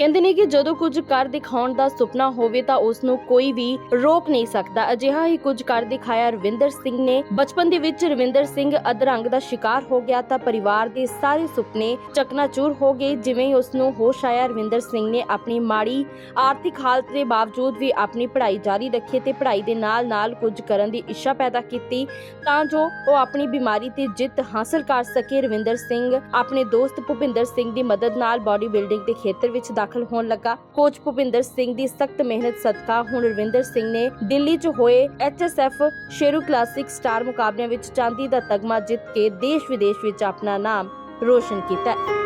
ਕਹਿੰਦੇ ਨੇ ਕਿ ਜਦੋਂ ਕੁਝ ਕਰ ਦਿਖਾਉਣ ਦਾ ਸੁਪਨਾ ਹੋਵੇ ਤਾਂ ਉਸ ਨੂੰ ਕੋਈ ਵੀ ਰੋਕ ਨਹੀਂ ਸਕਦਾ। ਅਜਿਹਾ ਹੀ ਕੁਝ ਕਰ ਦਿਖਾਇਆ ਰਵਿੰਦਰ ਸਿੰਘ ਨੇ। ਬਚਪਨ ਦੇ ਵਿੱਚ ਰਵਿੰਦਰ ਸਿੰਘ ਅਧਰੰਗ ਦਾ ਸ਼ਿਕਾਰ ਹੋ ਗਿਆ ਤਾਂ ਪਰਿਵਾਰ ਦੇ ਸਾਰੇ ਸੁਪਨੇ ਚਕਨਾਚੂਰ ਹੋ ਗਏ। ਜਿਵੇਂ ਹੀ ਉਸ ਨੂੰ ਹੋਸ਼ ਆਇਆ, ਰਵਿੰਦਰ ਸਿੰਘ ਨੇ ਆਪਣੀ ਮਾੜੀ ਆਰਥਿਕ ਹਾਲਤ ਦੇ ਬਾਵਜੂਦ ਵੀ ਆਪਣੀ ਪੜ੍ਹਾਈ ਜਾਰੀ ਰੱਖੀ ਤੇ ਪੜ੍ਹਾਈ ਦੇ ਨਾਲ-ਨਾਲ ਕੁਝ ਕਰਨ ਦੀ ਇੱਛਾ ਪੈਦਾ ਕੀਤੀ ਤਾਂ ਜੋ ਉਹ ਆਪਣੀ ਬਿਮਾਰੀ ਤੇ ਜਿੱਤ ਹਾਸਲ ਕਰ ਸਕੇ। ਰਵਿੰਦਰ ਸਿੰਘ ਆਪਣੇ ਦੋਸਤ ਭੁਪਿੰਦਰ ਸਿੰਘ ਦੀ ਮਦਦ ਨਾਲ ਬਾਡੀ ਬਿਲਡਿੰਗ ਦੇ ਖੇਤਰ ਵਿੱਚ ਦਾਖਲ ਹੋਣ ਲੱਗਾ ਕੋਚ ਭੁਪਿੰਦਰ ਸਿੰਘ ਦੀ ਸਖਤ ਮਿਹਨਤ ਸਦਕਾ ਹੁਣ ਰਵਿੰਦਰ ਸਿੰਘ ਨੇ ਦਿੱਲੀ 'ਚ ਹੋਏ ਐਚਐਸਐਫ ਸ਼ੇਰੂ ਕਲਾਸਿਕ ਸਟਾਰ ਮੁਕਾਬਲਿਆਂ ਵਿੱਚ ਚਾਂਦੀ ਦਾ ਤਗਮਾ ਜਿੱਤ ਕੇ ਦੇਸ਼ ਵਿਦੇਸ਼ ਵਿੱਚ ਆਪਣਾ ਨਾਮ ਰੋਸ਼ਨ ਕੀਤਾ ਹੈ।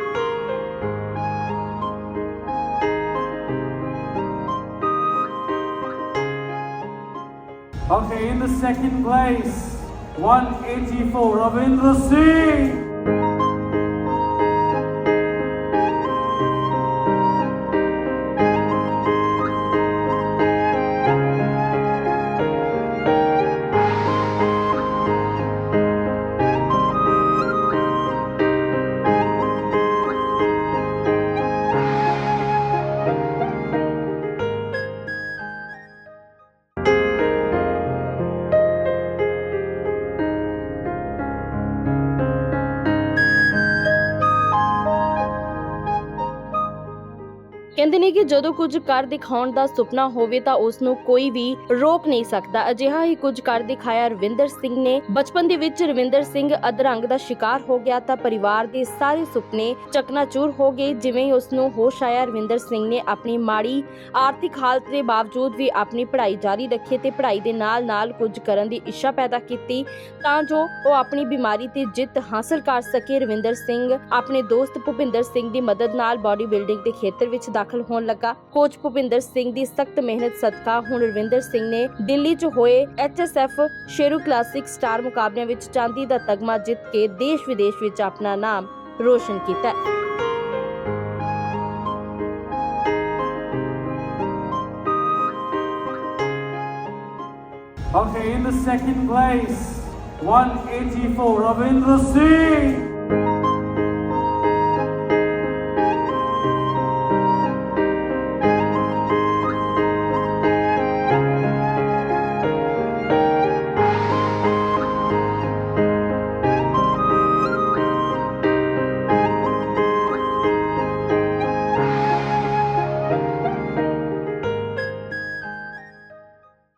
Okay, in the second place, 184, Ravindra Singh. ਕਹਿੰਦੇ ਨੇ ਕਿ ਜਦੋਂ ਕੁਝ ਕਰ ਦਿਖਾਉਣ ਦਾ ਸੁਪਨਾ ਹੋਵੇ ਤਾਂ ਉਸ ਨੂੰ ਕੋਈ ਵੀ ਰੋਕ ਨਹੀਂ ਸਕਦਾ। ਅਜਿਹਾ ਹੀ ਕੁਝ ਕਰ ਦਿਖਾਇਆ ਰਵਿੰਦਰ ਸਿੰਘ ਨੇ। ਬਚਪਨ ਦੇ ਵਿੱਚ ਰਵਿੰਦਰ ਸਿੰਘ ਅਧਰੰਗ ਦਾ ਸ਼ਿਕਾਰ ਹੋ ਗਿਆ ਤਾਂ ਪਰਿਵਾਰ ਦੇ ਸਾਰੇ ਸੁਪਨੇ ਚਕਨਾਚੂਰ ਹੋ ਗਏ। ਜਿਵੇਂ ਹੀ ਉਸ ਨੂੰ ਹੋਸ਼ ਆਇਆ, ਰਵਿੰਦਰ ਸਿੰਘ ਨੇ ਆਪਣੀ ਮਾੜੀ ਆਰਥਿਕ ਹਾਲਤ ਦੇ ਬਾਵਜੂਦ ਵੀ ਆਪਣੀ ਪੜ੍ਹਾਈ ਜਾਰੀ ਰੱਖੀ ਤੇ ਪੜ੍ਹਾਈ ਦੇ ਨਾਲ-ਨਾਲ ਕੁਝ ਕਰਨ ਦੀ ਇੱਛਾ ਪੈਦਾ ਕੀਤੀ ਤਾਂ ਜੋ ਉਹ ਆਪਣੀ ਬਿਮਾਰੀ ਤੇ ਜਿੱਤ ਹਾਸਲ ਕਰ ਸਕੇ। ਰਵਿੰਦਰ ਸਿੰਘ ਆਪਣੇ ਦੋਸਤ ਭੁਪਿੰਦਰ ਸਿੰਘ ਦੀ ਮਦਦ ਨਾਲ ਬਾਡੀ ਬਿਲਡਿੰਗ ਦੇ ਖੇਤਰ ਵਿੱਚ ਦਾਖਲ ਹੋਣ ਲੱਗਾ ਕੋਚ ਭੁਪਿੰਦਰ ਸਿੰਘ ਦੀ ਸਖਤ ਮਿਹਨਤ ਸਦਕਾ ਹੁਣ ਰਵਿੰਦਰ ਸਿੰਘ ਨੇ ਦਿੱਲੀ 'ਚ ਹੋਏ ਐਚਐਸਐਫ ਸ਼ੇਰੂ ਕਲਾਸਿਕ ਸਟਾਰ ਮੁਕਾਬਲਿਆਂ ਵਿੱਚ ਚਾਂਦੀ ਦਾ ਤਗਮਾ ਜਿੱਤ ਕੇ ਦੇਸ਼ ਵਿਦੇਸ਼ ਵਿੱਚ ਆਪਣਾ ਨਾਮ ਰੋਸ਼ਨ ਕੀਤਾ ਹੈ। Okay, in the second place, 184, Ravindra Singh.